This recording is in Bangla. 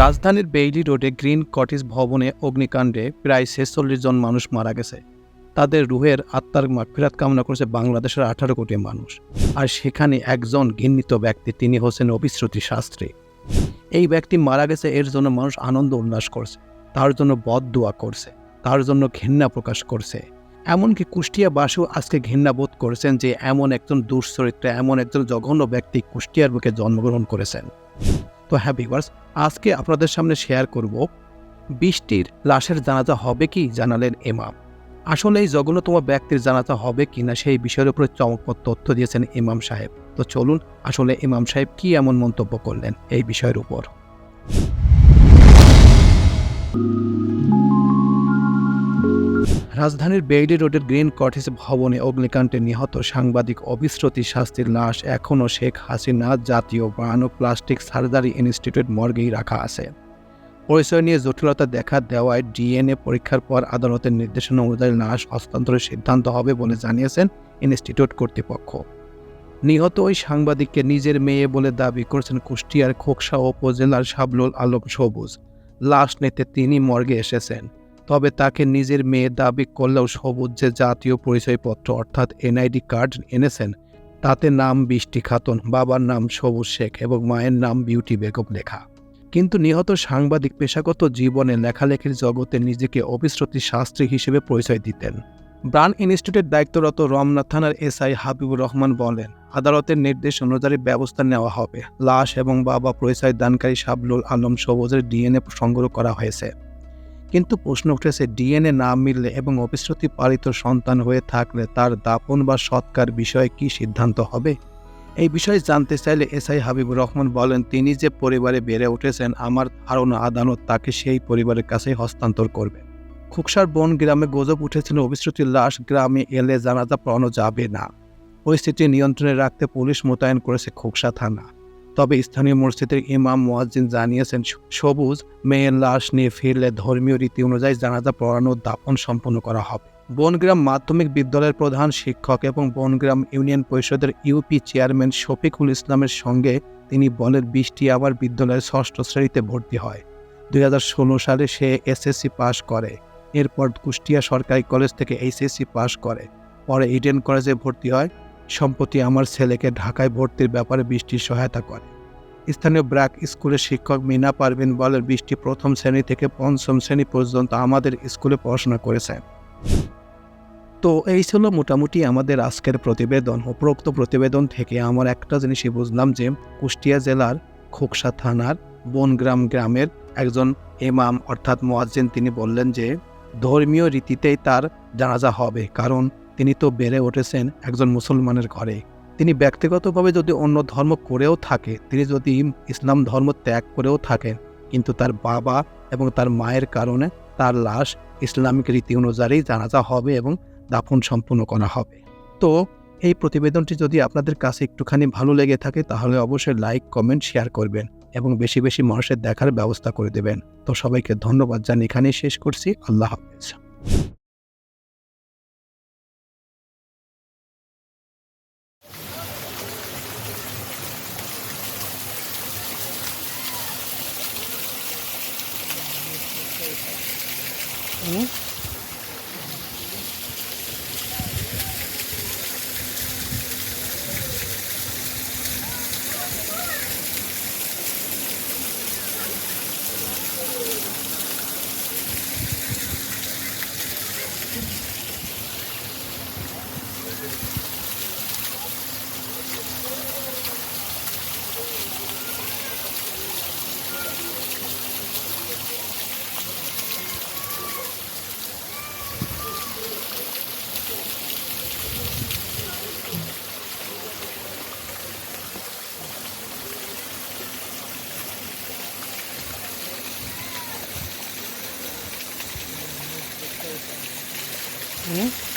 রাজধানীর বেইলি রোডে গ্রিন কটেজ ভবনে অগ্নিকাণ্ডে প্রায় ছেচল্লিশ জন মানুষ মারা গেছে। তাদের রুহের আত্মার মাগফিরাত কামনা করেছে বাংলাদেশের আঠারো কোটি মানুষ। আর সেখানে একজন ঘৃণিত ব্যক্তি, তিনি হচ্ছেন অবিশ্রুতি শাস্ত্রী। এই ব্যক্তি মারা গেছে, এর জন্য মানুষ আনন্দ উল্লাস করছে, তার জন্য বদ দোয়া করছে, তার জন্য ঘৃণা প্রকাশ করছে। এমনকি কুষ্টিয়াবাসীও আজকে ঘৃণা বোধ করেছেন যে, এমন একজন দুশ্চরিত্র এমন একজন জঘন্য ব্যক্তি কুষ্টিয়ার বুকে জন্মগ্রহণ করেছেন। তো হ্যাঁ ভিউয়ার্স আজকে আপনাদের সামনে শেয়ার করব বৃষ্টির লাশের জানাজা হবে কি জানালেন এমাম আসলে এই জঘন্যতম ব্যক্তির জানাজা হবে কি না সেই বিষয়ের উপরে চমকপ্রদ তথ্য দিয়েছেন ইমাম সাহেব। তো চলুন, আসলে ইমাম সাহেব কি এমন মন্তব্য করলেন এই বিষয়ের উপর। রাজধানীর বেইলি রোডের গ্রিন কটেজ ভবনে অগ্নিকাণ্ডে নিহত সাংবাদিক অবিশ্রতি শাস্তির লাশ এখনও শেখ হাসিনা জাতীয় ও প্লাস্টিক সার্জারি ইনস্টিটিউট মর্গেই রাখা আছে। পরিচয় নিয়ে জটিলতা দেখা দেওয়ায় ডিএনএ পরীক্ষার পর আদালতের নির্দেশনা অনুযায়ী লাশ হস্তান্তরের সিদ্ধান্ত হবে বলে জানিয়েছেন ইনস্টিটিউট কর্তৃপক্ষ। নিহত ওই সাংবাদিককে নিজের মেয়ে বলে দাবি করেছেন কুষ্টিয়ার খোকসা উপজেলার শাবলুল আলম সবুজ। লাশ নিতে তিনি মর্গে এসেছেন। তবে তাকে নিজের মেয়ে দাবি করলেও সবুজ যে জাতীয় পরিচয়পত্র অর্থাৎ এনআইডি কার্ড এনেছেন, তাতে নাম বৃষ্টি খাতুন, বাবার নাম সবুজ শেখ এবং মায়ের নাম বিউটি বেগম লেখা। কিন্তু নিহত সাংবাদিক পেশাগত জীবনে লেখালেখির জগতে নিজেকে অবিশ্রুতি শাস্ত্রী হিসেবে পরিচয় দিতেন। ব্রান ইনস্টিটিউটের দায়িত্বরত রমনা থানার এসআই হাবিবুর রহমান বলেন, আদালতের নির্দেশ অনুযায়ী ব্যবস্থা নেওয়া হবে। লাশ এবং বাবা পরিচয় দানকারী শাবলুল আলম সবুজের ডিএনএ সংগ্রহ করা হয়েছে। কিন্তু প্রশ্ন উঠেছে, ডিএনএ না মিললে এবং অবিশ্রুতি পালিত সন্তান হয়ে থাকলে তার দাপন বা সৎকার বিষয়ে কি সিদ্ধান্ত হবে? এই বিষয়ে জানতে চাইলে এসআই হাবিবুর রহমান বলেন, তিনি যে পরিবারে বেড়ে উঠেছেন, আমার ধারণা আদালত তাকে সেই পরিবারের কাছেই হস্তান্তর করবে। খুকসার বন গ্রামে গজব উঠেছিল, অবিশ্রুতির লাশ গ্রামে এলে জানাজা পড়ানো যাবে না। পরিস্থিতি নিয়ন্ত্রণে রাখতে পুলিশ মোতায়েন করেছে খুকসা থানা। তবে স্থানীয় মসজিদের ইমাম মোয়াজ্জিন জানিয়েছেন, সবুজ মেয়ের লাশ নিয়ে ফিরলে ধর্মীয় রীতি অনুযায়ী জানাজা পড়ানো দাপন সম্পন্ন করা হবে। বনগ্রাম মাধ্যমিক বিদ্যালয়ের প্রধান শিক্ষক এবং বনগ্রাম ইউনিয়ন পরিষদের ইউপি চেয়ারম্যান শফিকুল ইসলামের সঙ্গে তিনি বলেন, বৃষ্টি আবার বিদ্যালয়ের ষষ্ঠ শ্রেণীতে ভর্তি হয়। দুই হাজার ষোলো সালে সে এসএসসি পাশ করে। এরপর কুষ্টিয়া সরকারি কলেজ থেকে এইচএসসি পাশ করে। পরে ইডেন কলেজে ভর্তি হয়। সম্প্রতি আমার ছেলেকে ঢাকায় ভর্তির ব্যাপারে বৃষ্টির সহায়তা করে। স্থানীয় ব্র্যাক স্কুলের শিক্ষক মিনা পারভিন বলেন, বৃষ্টি প্রথম শ্রেণি থেকে পঞ্চম শ্রেণি পর্যন্ত আমাদের স্কুলে পড়াশোনা করেছে তো এই ছিল মোটামুটি আমাদের আজকের প্রতিবেদন। উপরোক্ত প্রতিবেদন থেকে আমার একটা জিনিসই বুঝলাম যে, কুষ্টিয়া জেলার খোকসা থানার বনগ্রাম গ্রামের একজন এমাম অর্থাৎ মোয়াজ্জিন, তিনি বললেন যে, ধর্মীয় রীতিতেই তার জানাজা হবে। কারণ তিনি তো বেড়ে উঠেছেন একজন মুসলমানের ঘরে। তিনি ব্যক্তিগতভাবে যদি অন্য ধর্ম করেও থাকে, তিনি যদি ইসলাম ধর্ম ত্যাগ করেও থাকেন, কিন্তু তার বাবা এবং তার মায়ের কারণে তার লাশ ইসলামিক রীতি অনুযায়ী জানাজা হবে এবং দাফন সম্পূর্ণ করা হবে। তো, এই প্রতিবেদনটি যদি আপনাদের কাছে একটুখানি ভালো লেগে থাকে, তাহলে অবশ্যই লাইক, কমেন্ট, শেয়ার করবেন এবং বেশি বেশি মানুষের দেখার ব্যবস্থা করে দেবেন। তো সবাইকে ধন্যবাদ জানিয়ে এখানেই শেষ করছি। আল্লাহ হাফেজ। 嗯。mm